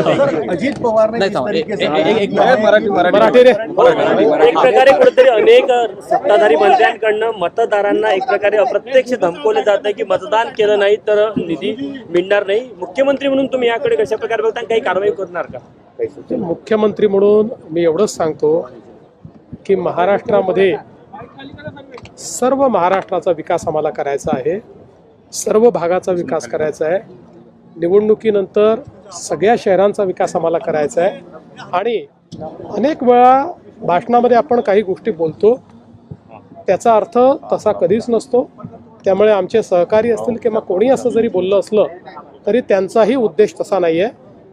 अजित पवार एक- एक- मराठी मराठी रे. एक प्रकारे कुठेतरी अनेक सत्ताधारी मंत्र्यांकडनं मतदारांना एक प्रकारे अप्रत्यक्ष धमकवलं जात आहे की मतदान केलं नाही तर निधी मिळणार नाही. मुख्यमंत्री म्हणून तुम्ही याकडे कशा प्रकारे बघता काही कारवाई करणार का? मुख्यमंत्री म्हणून मी एवढंच सांगतो की महाराष्ट्रामध्ये सर्व महाराष्ट्राचा विकास आम्हाला करायचा आहे. सर्व भागाचा विकास करायचा आहे. निवडणुकीनंतर सगळ्या शहरांचा विकास आम्हाला करायचा आहे. आणि अनेक वेळा भाषणामध्ये आपण काही गोष्टी बोलतो त्याचा अर्थ तसा कधीच नसतो. त्यामुळे आमचे सहकारी असतील किंवा कोणी असं जरी बोललं असलं तरी त्यांचाही उद्देश तसा नाही आहे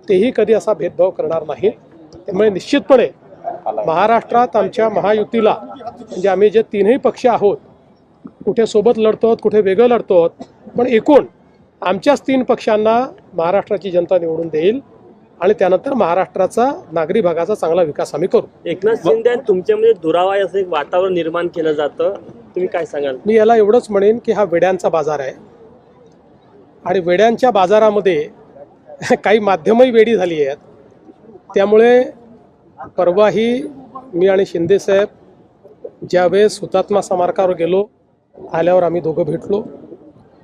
तेही कधी असा भेदभाव करणार नाही. त्यामुळे निश्चितपणे महाराष्ट्रात आमच्या महायुतीला म्हणजे आम्ही जे तीनही पक्ष आहोत कुठे सोबत लढतो आहोत, कुठे वेगळं लढतो आहोत, पण एकूण आमच्याच तीन पक्षांना महाराष्ट्राची जनता निवडून देईल आणि त्यानंतर महाराष्ट्राचा नागरी भागाचा चांगला विकास आम्ही करू. एकनाथ शिंदे तुमच्यामध्ये दुरावा असं एक वातावरण निर्माण केलं जातं. तुम्ही काय सांगाल? मी याला एवढंच म्हणेन की हा वेड्यांचा बाजार आहे. आणि वेड्यांच्या बाजारामध्ये काही माध्यमही वेडी झाली आहेत. त्यामुळे परवाही मी आणि शिंदेसाहेब ज्यावेळेस हुतात्मा स्मारकावर गेलो आल्यावर आम्ही दोघं भेटलो.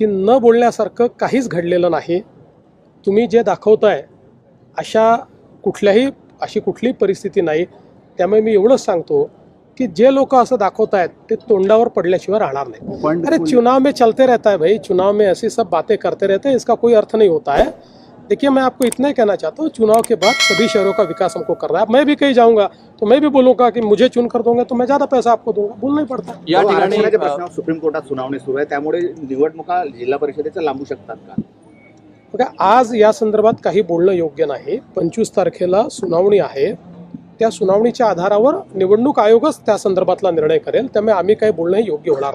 की न बोलण्यासारखं काहीच घडलेलं नाही. तुम्ही जे दाखवताय अशा कुठल्याही अशी कुठलीही परिस्थिती नाही. त्यामुळे मी एवढंच सांगतो की जे लोक असं दाखवत आहेत ते तोंडावर पडल्याशिवाय राहणार नाही अरे चुनाव में चलते रहता है भाई चुनाव में ऐसी सब बातें करते रहते हैं इसका कोई अर्थ नहीं होता है। देखिए मैं आपको इतना ही कहना चाहता हूँ चुनाव के बाद सभी शहरों का विकास हमको करना है। मैं भी कहीं जाऊंगा तो मैं भी बोलूंगा कि मुझे चुन कर दोगे तो मैं ज़्यादा पैसा आपको दूंगा बोलना ही पड़ता है। या ठिकाणी सुप्रीम कोर्टात सुनावणी सुरू आहे त्यामुळे निवडणुका जिल्हा परिषदेच्या लांबू शकतात का? बघा आज या संदर्भात काही बोलणं योग्य नाही. पंचवीस तारखेला सुनावणी आहे. त्या सुनावणीच्या आधारावर निवडणूक आयोगच त्या संदर्भातला निर्णय करेल. त्यामुळे आम्ही काही बोलणं हे योग्य होणार